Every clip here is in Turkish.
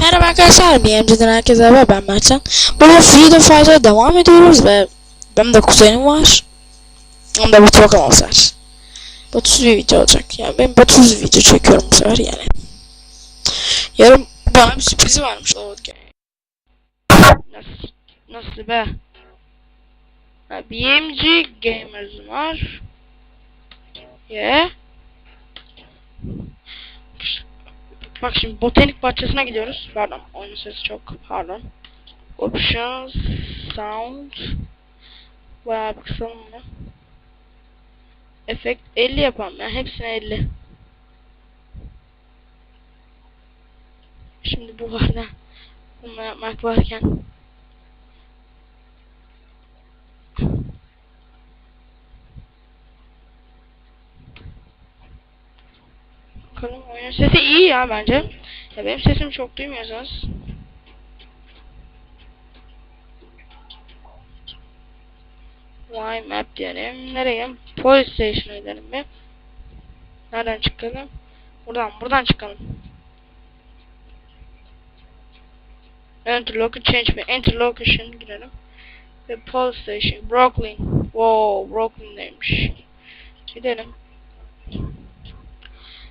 Merhaba arkadaşlar, BMC'den herkese merhaba ben Mertcan. Burada Freedom Fighter'a devam ediyoruz ve benim de kuzenim var. Hem de Batu Bakalımız var. Batusuz bir video olacak. Yani ben Batusuz video çekiyorum bu sefer yani. Yarın bana bir sürprizi varmış. Nasıl, nasıl be? Ha, BMG Gamers var. Yeah. Bak şimdi botanik bahçesine gidiyoruz. Pardon oyunun sesi çok pardon. Options, sound. Bayağı bir kısalım. Efekt 50 yapalım ya hepsine 50. Şimdi bu varda bunu yapmak varken Bakalım oyunun sesi iyi ya bence. Ya benim sesimi çok duymuyorsanız. Y map diyelim. Nereye? Police station'a gidelim bir. Nereden çıkalım? Buradan, buradan çıkalım. Enter location change mi? Enter location girelim. Ve police station. Brooklyn. Wow, Brooklyn'deymiş. Gidelim.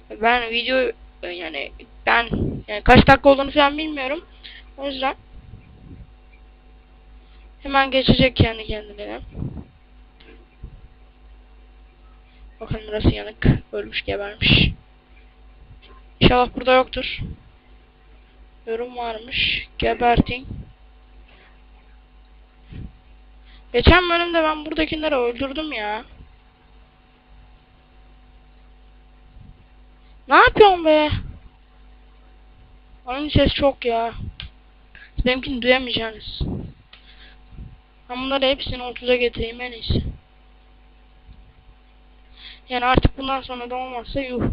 Ben video yani ben yani kaç dakika olduğunu falan bilmiyorum. O yüzden hemen geçecek kendi kendine. Bakın burası yanık. Ölmüş gebermiş. İnşallah burada yoktur. Yorum varmış. Gebertin. Geçen bölümde ben buradakileri öldürdüm ya. Ne yapıyorsun be? Oyun ses çok ya. Benimkini duyamayacaksınız. Ben bunları hepsini 30'a getireyim en iyisi. Yani artık bundan sonra da olmazsa yuh.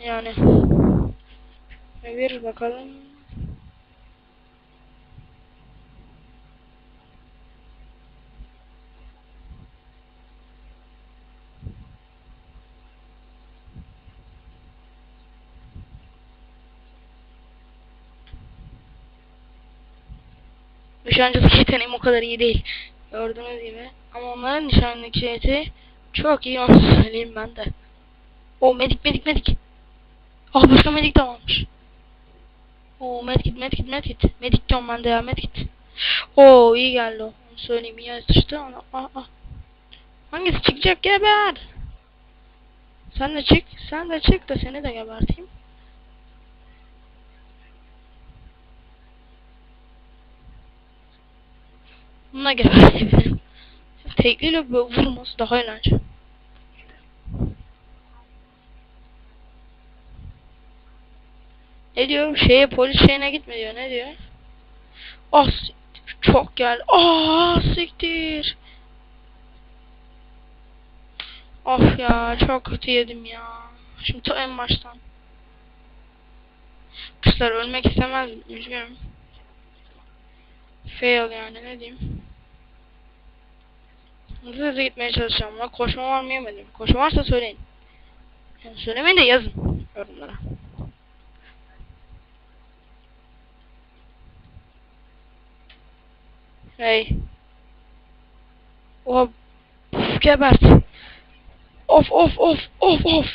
Yani. Bir bakalım. Nişancılık yeteneğim o kadar iyi değil. Gördüğünüz gibi. Ama onların nişancılık yeteneği çok iyi onu söyleyeyim ben de. O medik medik medik. Ah başka medik de varmış. O medkit medkit medkit. Medik diyorum ben de ya medkit. Oo iyi geldi o. Onu söyleyeyim iyi sıçtı ona. Ah ah. Hangisi çıkacak geber. Sen de çık. Sen de çık da seni de geberteyim. Bununla gebertebilirim. Tekliyle böyle vurması daha eğlenceli. Ne diyor? Şeye polis şeyine gitme diyor. Ne diyor? Ah çok gel. Ah siktir. Of ya çok kötü yedim ya. Şimdi ta en baştan. Kızlar ölmek istemez. Üzgünüm. Fail yani ne diyeyim. Hızlı hızlı gitmeye çalışacağım. Ama koşma var mı yemedim. Koşma varsa söyleyin. Yani söylemeyin de yazın yorumlara. Hey. Puf, gebert. Of of of of of.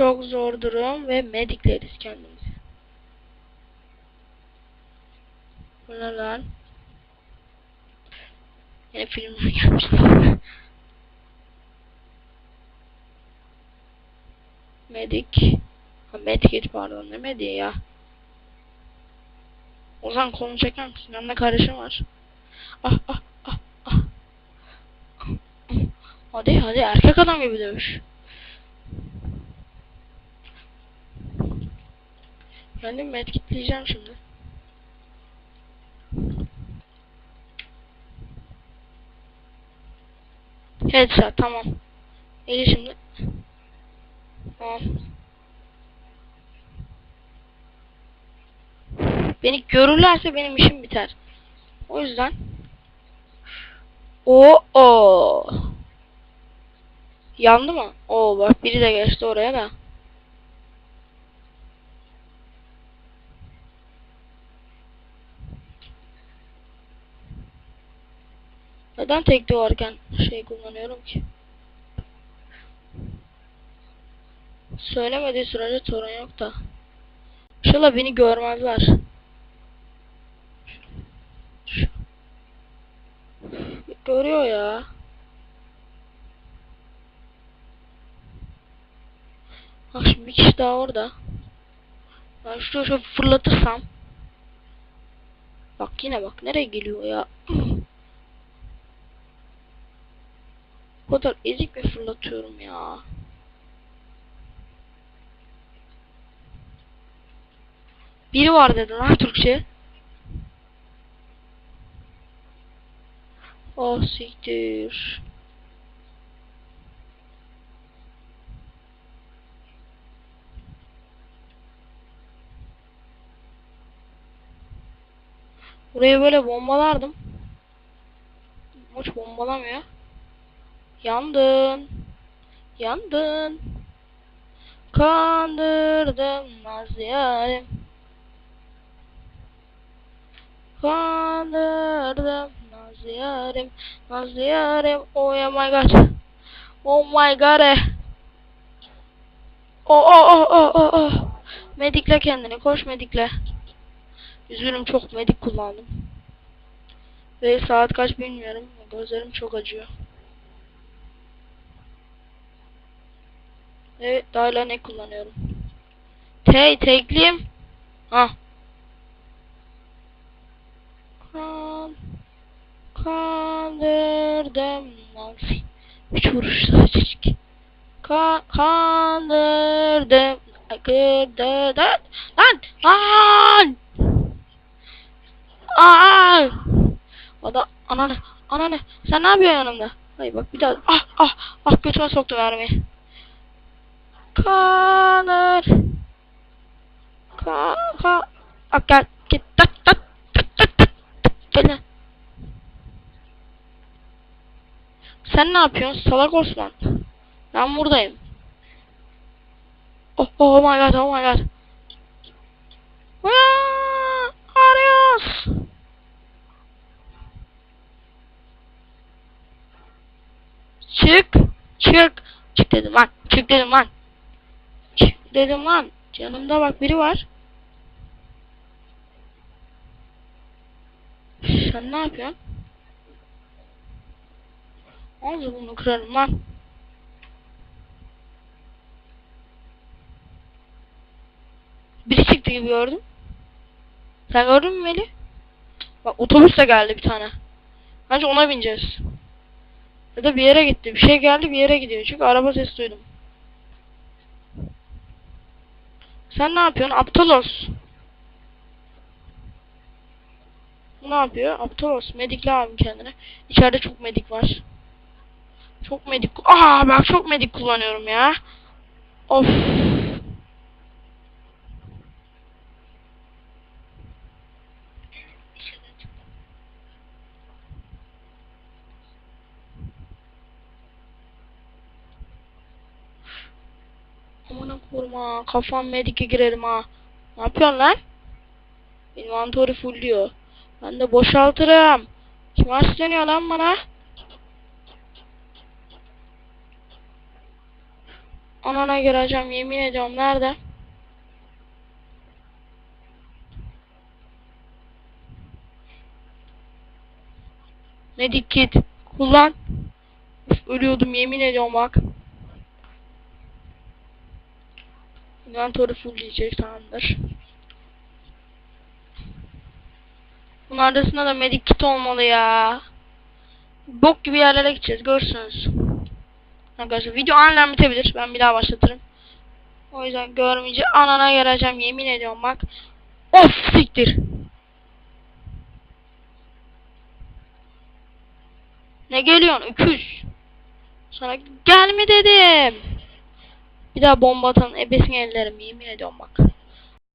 Çok zor durum ve medikleriz kendimizi. Bu ne lan? Yine filmler gelmiş. Medik. Ha medkit pardon ne medi ya. Ozan kolunu çeker misin? Yanında kardeşim var. Ah ah ah ah. Hadi hadi erkek adam gibi dövüş. Ben de medkitleyeceğim şimdi. Headshot tamam. İyi şimdi. Tamam. Beni görürlerse benim işim biter. O yüzden o o yandı mı? Oo bak biri de geçti oraya da. Neden tekli varken şey kullanıyorum ki? Söylemediği sürece sorun yok da. İnşallah beni görmezler. Görüyor ya. Bak şimdi bir kişi daha orada. Ben şuraya şöyle fırlatırsam. Bak yine bak nereye geliyor ya. O kadar ezik mi fırlatıyorum ya. Biri var dedi lan Türkçe. Oh siktir. Burayı böyle bombalardım. Hiç bombalamıyor. Yandın. Yandın. Kandırdım naz yarim. Kandırdım naz yarim. Naz yarim. Oh my god. Oh my god. eh. Oh oh oh oh oh oh. Medikle kendini. Koş medikle. Üzgünüm çok medik kullandım. Ve saat kaç bilmiyorum. Gözlerim çok acıyor. Evet daha ne kullanıyorum? Hey tekliyim. Ha. Kan kandırdım nasıl? Üç vuruş sadece. Ka kandırdım. Kandırdım. Lan lan. Aa! O da ananı ananı sen ne yapıyorsun yanımda? Hayır bak bir daha ah ah ah götüme soktu mermiyi. Kanır. Ka ka gel git tat tat tat tat tat tat gel. Sen ne yapıyorsun salak Osman? Ben buradayım. Oh, oh my god oh my god. Aa, arıyoruz. Çık. Çık. Çık dedim lan. Çık dedim lan. Dedim lan. Canımda bak biri var. Sen ne yapıyorsun? Ağzı bunu kırarım lan. Biri çıktı gibi gördüm. Sen gördün mü Melih? Bak otobüs de geldi bir tane. Bence ona bineceğiz. Ya da bir yere gitti. Bir şey geldi bir yere gidiyor. Çünkü araba sesi duydum. Sen ne yapıyorsun? Aptalos. Ne yapıyor? Aptalos. Medikle abim kendine. İçeride çok medik var. Çok medik. Aa ben çok medik kullanıyorum ya. Of. Amına kurma. Kafam medike girerim ha. Ne yapıyorsun lan? Inventory full diyor. Ben de boşaltırım. Kim arslanıyor lan bana? Anana gireceğim yemin ediyorum. Nerede? Kit. Kullan. Üf, ölüyordum yemin ediyorum bak. Inventory full diyecek tamamdır. Bunun arasında da medik kit olmalı ya. Bok gibi yerlere gideceğiz görürsünüz. Arkadaşlar video aniden bitebilir. Ben bir daha başlatırım. O yüzden görmeyince anana geleceğim yemin ediyorum bak. Of siktir. Ne geliyorsun öküz? Sana gelme dedim. Bir daha bomba atan ebesini ellerim yemin ediyorum bak.